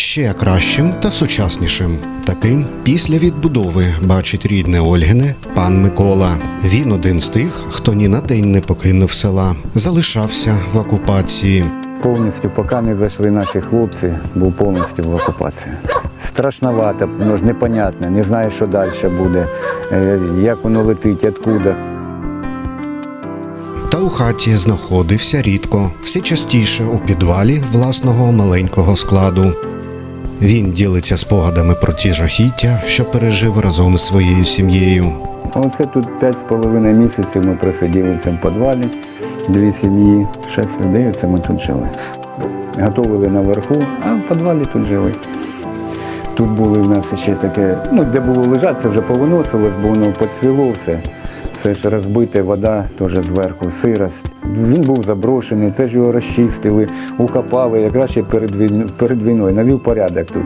ще кращим та сучаснішим. Таким після відбудови бачить рідне Ольгине пан Микола. Він один з тих, хто ні на день не покинув села, залишався в окупації. Повністю, поки не зайшли наші хлопці, був повністю в окупації. Страшновато, ну ж непонятно, не знаю, що далі буде, е, як воно летить, откуда. Та у хаті знаходився рідко, все частіше у підвалі власного маленького складу. Він ділиться спогадами про ті жахіття, що пережив разом із своєю сім'єю. Оце тут п'ять з половиною місяців ми просиділи в цьому підвалі, дві сім'ї, шість людей, оце ми тут жили. Готовили наверху, а в підвалі тут жили. Тут були в нас ще таке, ну де було лежати, це вже повиносилось, бо воно поцвіло все. Все ж розбите, вода теж зверху, сирость. Він був заброшений, це ж його розчистили, укопали, якраз ще перед, війн- перед війною, навів порядок тут.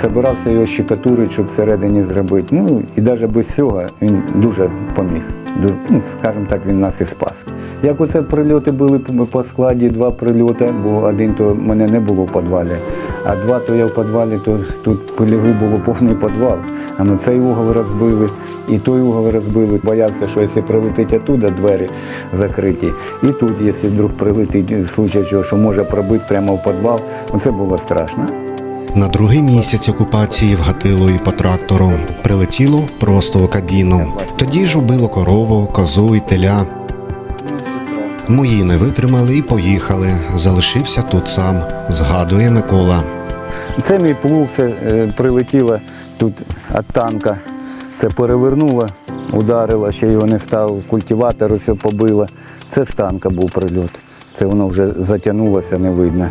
Забирався його щекатури, щоб всередині зробити. Ну і навіть без цього він дуже поміг. Ну, скажімо так, він нас і спас. Як оце прильоти були по складі, два прильоти, бо один то мене не було в підвалі, а два то я в підвалі, то тут полігли було повний підвал. А ну цей угол розбили, і той угол розбили. Боявся, що якщо прилетить оттуда, двері закриті. І тут, якщо вдруг прилетить, в случае чого, що може пробити прямо в підвал, оце було страшно. На другий місяць окупації вгатило і по трактору. Прилетіло просто у кабіну. Тоді ж убило корову, козу і теля. Мої не витримали і поїхали. Залишився тут сам, згадує Микола. Це мій плуг, це е, прилетіло тут від танка. Це перевернуло, ударило, ще його не став, культиватор усе побило. Це з танка був прильот. Це воно вже затягнулося, не видно.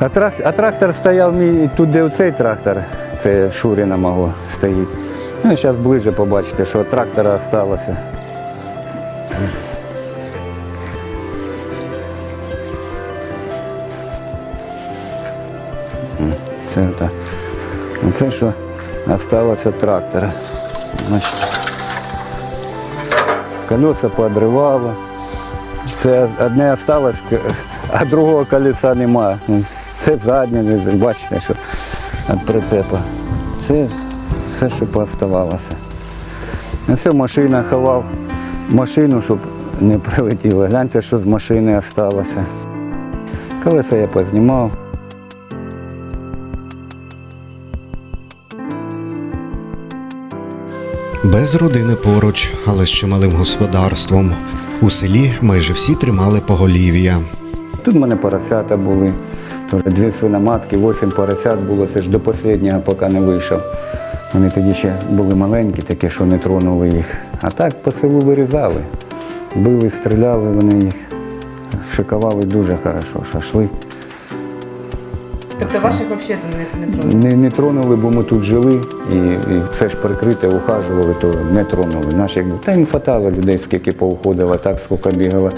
А, трак, а трактор стояв мій тут, де оцей трактор, це Шуріна мого стоїть. Ну, зараз ближче побачите, що трактора залишилося. Це так. Це що залишилося трактора. Колеса поодривало. Це одне залишилось, а другого колеса немає. Це заднє, ви бачите, що від прицепа. Це все, що пооставалося. Це машина ховав машину, щоб не прилетіло. Гляньте, що з машини залишилося. Колеса я познімав. Без родини поруч, але з чималим господарством. У селі майже всі тримали поголів'я. Тут в мене поросята були, теж дві свиноматки, вісім поросят було, це ж до останнього, поки не вийшов. Вони тоді ще були маленькі, такі, що не тронули їх. А так по селу вирізали. Били, стріляли вони їх, шикували дуже хорошо, шашлик. Тобто ваших взагалі не, не тронули? Не, не тронули, бо ми тут жили і, і все ж прикрите, ухажували, то не тронули. Наші, якби, та їм хватало людей, скільки поуходило, так скільки бігало.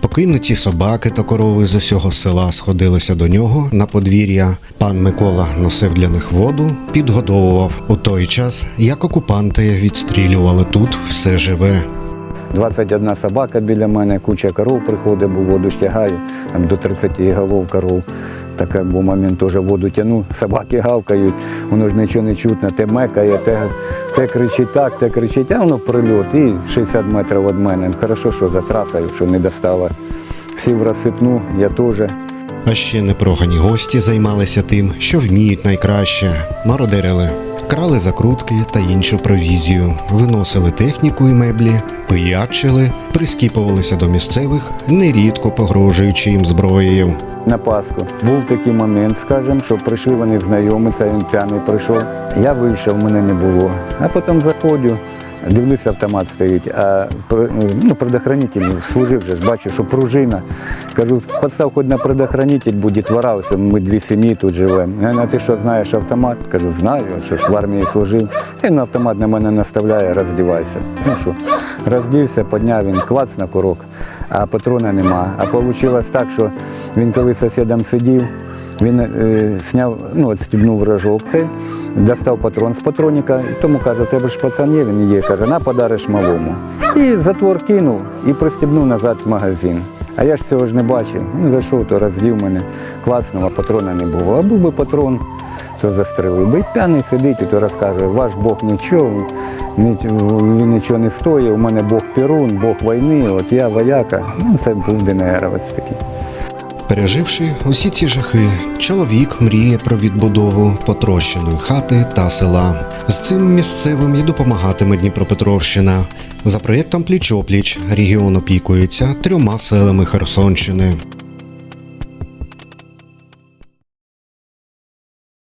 Покинуті собаки та корови з усього села сходилися до нього на подвір'я. Пан Микола носив для них воду, підгодовував у той час, як окупанти відстрілювали тут все живе. 21 собака біля мене, куча коров приходить, бо воду ж тягаю, там до 30 голов коров. Таке був момент теж воду тяну, собаки гавкають, воно ж нічого не чутно, те мекає, те, те кричить так, те кричить, а воно прильот. І 60 метрів від мене. Хорошо, що за трасою, що не достала. Всі в розсипну, я теж. А ще непрогані гості займалися тим, що вміють найкраще, мародерили. Крали закрутки та іншу провізію, виносили техніку і меблі, пиячили, прискіпувалися до місцевих, нерідко погрожуючи їм зброєю. На Пасху. Був такий момент, скажімо, що прийшли вони знайомі, він п'яний прийшов. Я вийшов, мене не було. А потім заходжу, дивлюся, автомат стоїть, а ну, предохранитель служив вже ж, бачу, що пружина. Кажу, постав хоч на предохранитель, буде двора, ми дві сім'ї тут живемо. А ти що знаєш автомат? Кажу, знаю, що ж в армії служив. Він автомат на мене наставляє, роздівайся. Ну що, роздівся, підняв він клац на курок, а патрона нема. А вийшло так, що він коли сусідом сидів, він е, сняв, ну, відстібнув рожок цей, достав патрон з патроніка, і тому каже, тебе ж пацан є, він є, каже, на подариш малому. І затвор кинув і пристібнув назад в магазин. А я ж цього ж не бачив. Ну, зайшов, то роздів мене, клацнув, а патрона не було. А був би патрон, то застрелив би. І п'яний сидить, і то розкаже, ваш Бог нічого, він нічого не стоїть, у мене Бог Перун, Бог війни, от я вояка. Ну, це був ДНРовець такий. Переживши усі ці жахи, чоловік мріє про відбудову потрощеної хати та села. З цим місцевим і допомагатиме Дніпропетровщина. За проєктом Пліч-опліч регіон опікується трьома селами Херсонщини.